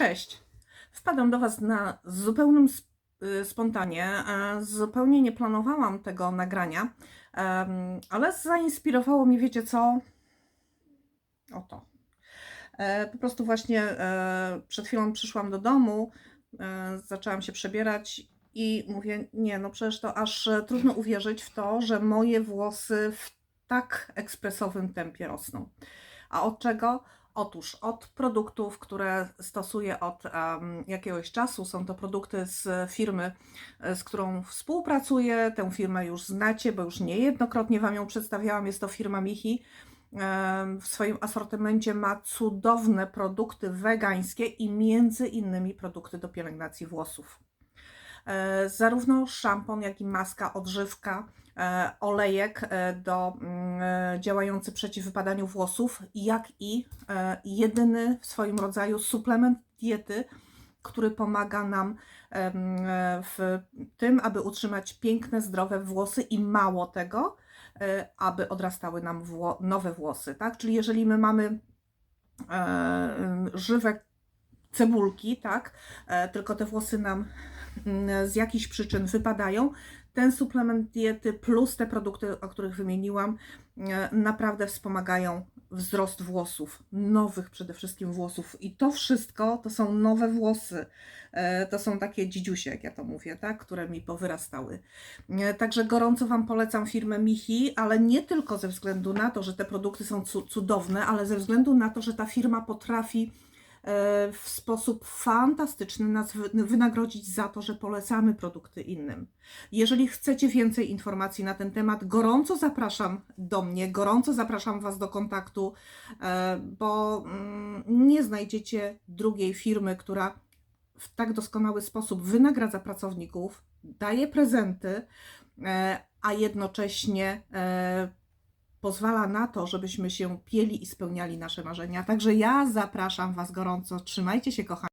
Cześć. Wpadam do Was na zupełnym y, spontanie. Zupełnie nie planowałam tego nagrania, ale zainspirowało mnie, wiecie co? Oto. E, Po prostu właśnie e, przed chwilą przyszłam do domu, e, zaczęłam się przebierać i mówię, nie, no przecież to aż trudno uwierzyć w to, że moje włosy w tak ekspresowym tempie rosną. A od czego? Otóż od produktów, które stosuję od em, jakiegoś czasu. Są to produkty z firmy, e, z którą współpracuję. Tę firmę już znacie, bo już niejednokrotnie Wam ją przedstawiałam. Jest to firma Michi. W swoim asortymencie ma cudowne produkty wegańskie i między innymi produkty do pielęgnacji włosów. E, Zarówno szampon, jak i maska, odżywka, e, olejek e, do, mm, działający przeciw wypadaniu włosów, jak i jedyny w swoim rodzaju suplement diety, który pomaga nam w tym, aby utrzymać piękne, zdrowe włosy i mało tego, aby odrastały nam nowe włosy, tak? Czyli jeżeli my mamy żywe cebulki, tak, e, tylko te włosy nam mm, z jakichś przyczyn wypadają, ten suplement diety plus te produkty, o których wymieniłam, e, naprawdę wspomagają wzrost włosów, nowych przede wszystkim włosów. I to wszystko to są nowe włosy. E, To są takie dzidziusie, jak ja to mówię, tak, które mi powyrastały. Także gorąco Wam polecam firmę Michi, ale nie tylko ze względu na to, że te produkty są cu- cudowne, ale ze względu na to, że ta firma potrafi w sposób fantastyczny nas wy- wynagrodzić za to, że polecamy produkty innym. Jeżeli chcecie więcej informacji na ten temat, gorąco zapraszam do mnie, gorąco zapraszam Was do kontaktu, e, bo mm, nie znajdziecie drugiej firmy, która w tak doskonały sposób wynagradza pracowników, daje prezenty, e, a jednocześnie e, pozwala na to, żebyśmy się pieli i spełniali nasze marzenia. Także ja zapraszam Was gorąco. Trzymajcie się, kochani.